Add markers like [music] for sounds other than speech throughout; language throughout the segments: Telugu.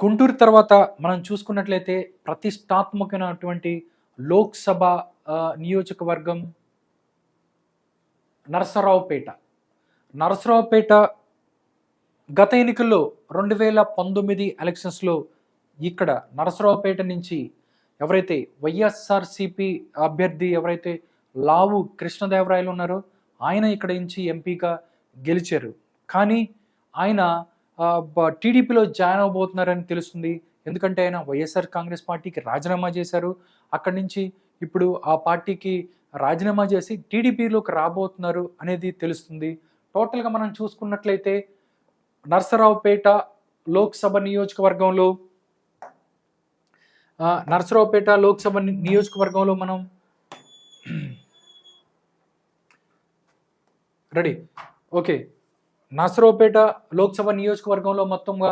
గుంటూరు తర్వాత మనం చూసుకున్నట్లయితే ప్రతిష్టాత్మకమైనటువంటి లోక్సభ నియోజకవర్గం నరసరావుపేట. నరసరావుపేట గత ఎన్నికల్లో రెండు వేల పంతొమ్మిది ఎలక్షన్స్లో ఇక్కడ నరసరావుపేట నుంచి ఎవరైతే వైఎస్ఆర్సిపి అభ్యర్థి ఎవరైతే లావు కృష్ణదేవరాయలు ఉన్నారో ఆయన ఇక్కడ నుంచి ఎంపీగా గెలిచారు. కానీ ఆయన టీడీపీలో జాయిన్ అవబోతున్నారని తెలుస్తుంది. ఎందుకంటే ఆయన వైఎస్ఆర్ కాంగ్రెస్ పార్టీకి రాజీనామా చేశారు. అక్కడి నుంచి ఇప్పుడు ఆ పార్టీకి రాజీనామా చేసి టీడీపీలోకి రాబోతున్నారు అనేది తెలుస్తుంది. టోటల్గా మనం చూసుకున్నట్లయితే నర్సరావుపేట లోక్సభ నియోజకవర్గంలో నర్సరావుపేట లోక్సభ నియోజకవర్గంలో మనం [clears throat] రెడీ. ఓకే. నాసరావుపేట లోక్సభ నియోజకవర్గంలో మొత్తంగా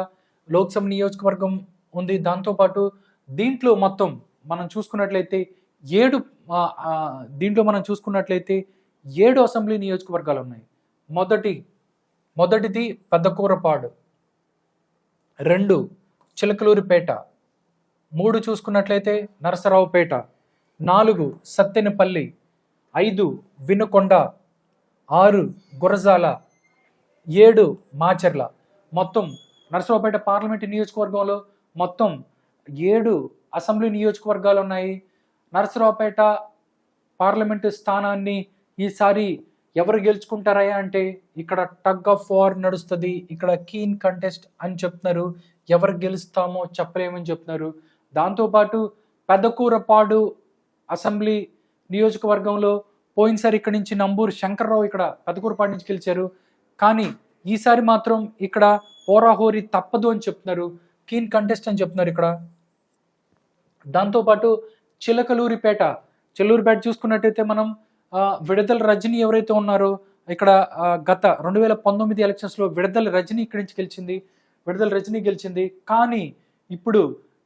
లోక్సభ నియోజకవర్గం ఉంది. దాంతోపాటు దీంట్లో మొత్తం మనం చూసుకున్నట్లయితే ఏడు దీంట్లో మనం చూసుకున్నట్లయితే ఏడు అసెంబ్లీ నియోజకవర్గాలు ఉన్నాయి. మొదటి మొదటిది పెద్దకూరపాడు రెండు చిలకలూరిపేట మూడు చూసుకున్నట్లయితే నరసరావుపేట నాలుగు సత్తెనపల్లి ఐదు వినుకొండ ఆరు గురజాల ఏడు మాచర్ల. మొత్తం నరసరావుపేట పార్లమెంటు నియోజకవర్గంలో మొత్తం ఏడు అసెంబ్లీ నియోజకవర్గాలు ఉన్నాయి. నరసరావుపేట పార్లమెంటు స్థానాన్ని ఈసారి ఎవరు గెలుచుకుంటారయ్యా అంటే ఇక్కడ టగ్ ఆఫ్ వార్ నడుస్తుంది. ఇక్కడ కీన్ కంటెస్ట్ అని చెప్తున్నారు. ఎవరు గెలుస్తామో చెప్పలేమని చెప్తున్నారు. దాంతోపాటు పెద్దకూరపాడు అసెంబ్లీ నియోజకవర్గంలో పోయినసారి ఇక్కడ నుంచి నంబూరు శంకర్రావు ఇక్కడ పెద్దకూరపాడు నుంచి గెలిచారు. కానీ ఈసారి మాత్రం ఇక్కడ హోరాహోరీ తప్పదు అని చెప్తున్నారు. కీన్ కంటెస్ట్ అని చెప్తున్నారు ఇక్కడ. దాంతోపాటు చిలకలూరిపేట చిల్లూరిపేట చూసుకున్నట్టయితే మనం విడుదల రజని ఎవరైతే ఉన్నారో ఇక్కడ గత రెండు వేల పంతొమ్మిది ఎలక్షన్స్లో విడుదల రజని ఇక్కడి నుంచి గెలిచింది విడుదల రజని గెలిచింది. కానీ ఇప్పుడు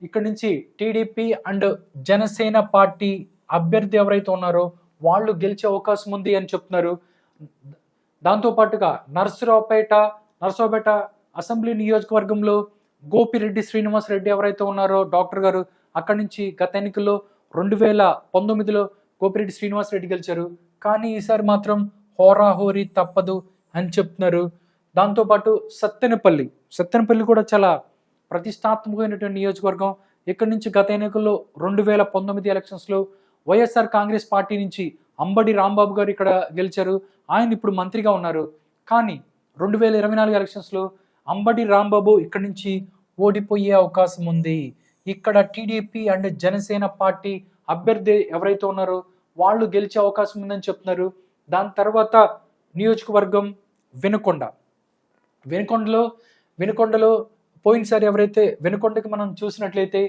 ఇక్కడి నుంచి టీడీపీ అండ్ జనసేన పార్టీ అభ్యర్థి ఎవరైతే ఉన్నారో వాళ్ళు గెలిచే అవకాశం ఉంది అని చెప్తున్నారు. దాంతోపాటుగా నర్సరావుపేట నర్సరావుపేట అసెంబ్లీ నియోజకవర్గంలో గోపిరెడ్డి శ్రీనివాస్ రెడ్డి ఎవరైతే ఉన్నారో డాక్టర్ గారు అక్కడి నుంచి గత ఎన్నికల్లో రెండు వేల పంతొమ్మిదిలో గోపిరెడ్డి శ్రీనివాస్ రెడ్డి గెలిచారు. కానీ ఈసారి మాత్రం హోరాహోరీ తప్పదు అని చెప్తున్నారు. దాంతోపాటు సత్తెనపల్లి. సత్తెనపల్లి కూడా చాలా ప్రతిష్టాత్మకమైనటువంటి నియోజకవర్గం. ఇక్కడి నుంచి గత ఎన్నికల్లో రెండు వేల పంతొమ్మిది ఎలక్షన్స్లో వైఎస్ఆర్ కాంగ్రెస్ పార్టీ నుంచి అంబడి రాంబాబు గారు ఇక్కడ గెలిచారు. ఆయన ఇప్పుడు మంత్రిగా ఉన్నారు. కానీ రెండు వేల ఇరవై నాలుగు ఎలక్షన్స్లో అంబడి రాంబాబు ఇక్కడి నుంచి ఓడిపోయే అవకాశం ఉంది. ఇక్కడ టీడీపీ అండ్ జనసేన పార్టీ అభ్యర్థి ఎవరైతే ఉన్నారో వాళ్ళు గెలిచే అవకాశం ఉందని చెప్తున్నారు. దాని తర్వాత నియోజకవర్గం వెనుకొండ. వెనుకొండలో వెనుకొండలో పోయినసారి ఎవరైతే వెనుకొండకి మనం చూసినట్లయితే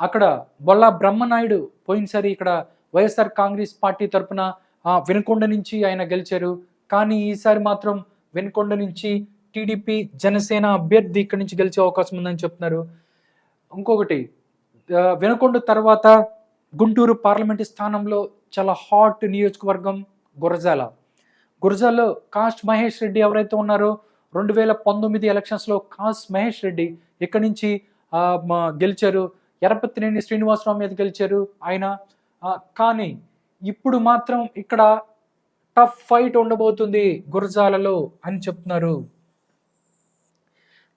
అక్కడ బొల్లా బ్రహ్మనాయుడు పోయినసారి ఇక్కడ వైఎస్ఆర్ కాంగ్రెస్ పార్టీ తరపున వెనుకొండ నుంచి ఆయన గెలిచారు. కానీ ఈసారి మాత్రం వెనుకొండ నుంచి టీడీపీ జనసేన అభ్యర్థి ఇక్కడి నుంచి గెలిచే అవకాశం ఉందని చెప్తున్నారు. ఇంకొకటి వెనుకొండ తర్వాత గుంటూరు పార్లమెంటు స్థానంలో చాలా హాట్ నియోజకవర్గం గురజాల. గురజాలో కాస్ట్ మహేష్ రెడ్డి ఎవరైతే ఉన్నారో రెండు వేల పంతొమ్మిది ఎలక్షన్స్లో కాస్ట్ మహేష్ రెడ్డి ఇక్కడి నుంచి గెలిచారు. ఎరపతినేని శ్రీనివాసరావు మీద గెలిచారు. ఆయన కానీ ఇప్పుడు మాత్రం ఇక్కడ టఫ్ ఫైట్ ఉండబోతుంది గురజాలలో అని చెప్తున్నారు.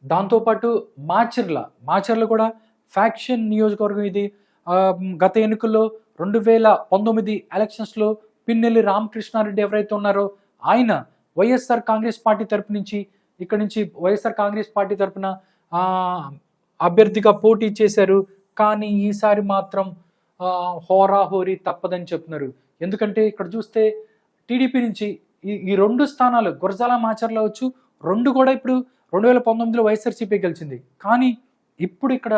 దాంతోపాటు మాచర్ల మాచర్ల కూడా ఫ్యాక్షన్ నియోజకవర్గం ఇది. గత ఎన్నికల్లో రెండు వేల పంతొమ్మిది ఎలక్షన్స్లో పిన్నెల్లి రామకృష్ణారెడ్డి ఎవరైతే ఉన్నారో ఆయన వైఎస్ఆర్ కాంగ్రెస్ పార్టీ తరపు నుంచి ఇక్కడ నుంచి వైఎస్ఆర్ కాంగ్రెస్ పార్టీ తరపున అభ్యర్థిగా పోటీ చేశారు. కానీ ఈసారి మాత్రం హోరాహోరీ తప్పదని చెప్తున్నారు. ఎందుకంటే ఇక్కడ చూస్తే టీడీపీ నుంచి ఈ ఈ రెండు స్థానాలు గురజాల మాచర్ల వచ్చు రెండు కూడా ఇప్పుడు రెండు వేల పంతొమ్మిదిలో వైఎస్ఆర్సీపీ గెలిచింది. కానీ ఇప్పుడు ఇక్కడ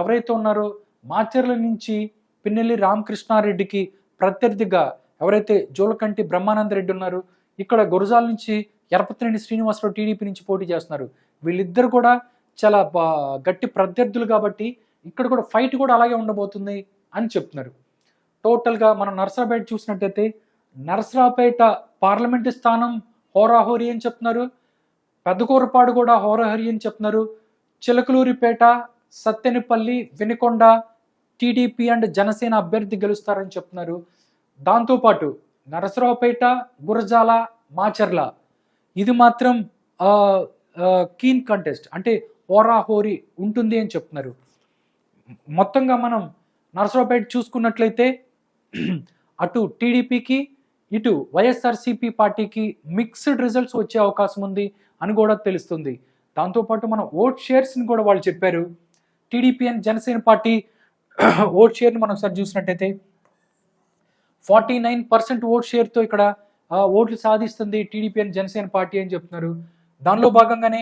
ఎవరైతే ఉన్నారో మాచర్ల నుంచి పిన్నెల్లి రామకృష్ణారెడ్డికి ప్రత్యర్థిగా ఎవరైతే జోలకంటి బ్రహ్మానంద రెడ్డి ఉన్నారు ఇక్కడ గురజాల నుంచి ఎరపతిరెడ్డి శ్రీనివాసరావు టీడీపీ నుంచి పోటీ చేస్తున్నారు. వీళ్ళిద్దరు కూడా చాలా గట్టి ప్రత్యర్థులు కాబట్టి ఇక్కడ కూడా ఫైట్ కూడా అలాగే ఉండబోతుంది. అని చెప్తున్నారు. టోటల్గా మనం నర్సరాపేట చూసినట్టయితే నర్సరాపేట పార్లమెంటు స్థానం హోరాహోరీ అని చెప్తున్నారు. పెద్దకూరపాడు కూడా హోరాహోరీ అని చెప్తున్నారు. చిలకలూరిపేట సత్తెనపల్లి వినుకొండ టీడీపీ అండ్ జనసేన అభ్యర్థి గెలుస్తారని చెప్తున్నారు. దాంతోపాటు నరసరావుపేట గురజాల మాచర్ల. ఇది మాత్రం కీన్ కంటెస్ట్ అంటే హోరాహోరీ ఉంటుంది అని చెప్తున్నారు. మొత్తంగా మనం నరసరావుపేట చూసుకున్నట్లయితే అటు టీడీపీకి ఇటు వైఎస్ఆర్సీపీ పార్టీకి మిక్స్డ్ రిజల్ట్స్ వచ్చే అవకాశం ఉంది అని కూడా తెలుస్తుంది. దాంతోపాటు మన ఓట్ షేర్స్ని కూడా వాళ్ళు చెప్పారు. TDP and Janasena party [clears throat] vote షేర్ని మనం ఒకసారి చూసినట్టయితే ఫార్టీ నైన్ పర్సెంట్ ఓట్ షేర్తో ఇక్కడ ఓట్లు సాధిస్తుంది టీడీపీ అండ్ జనసేన పార్టీ అని చెప్తున్నారు. దానిలో భాగంగానే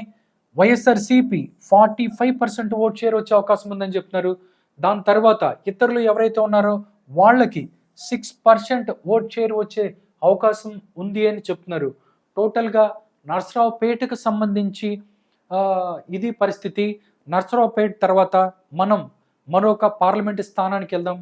YSRCP forty five percent vote share వచ్చే అవకాశం ఉందని చెప్తున్నారు. దాని తర్వాత ఇతరులు ఎవరైతే ఉన్నారో వాళ్ళకి సిక్స్ పర్సెంట్ ఓట్ షేర్ వచ్చే అవకాశం ఉంది అని చెప్తున్నారు. టోటల్గా నర్సరావుపేటకు సంబంధించి ఇది పరిస్థితి. నర్సరావుపేట తర్వాత మనం మరొక పార్లమెంటు స్థానానికి వెళ్దాం.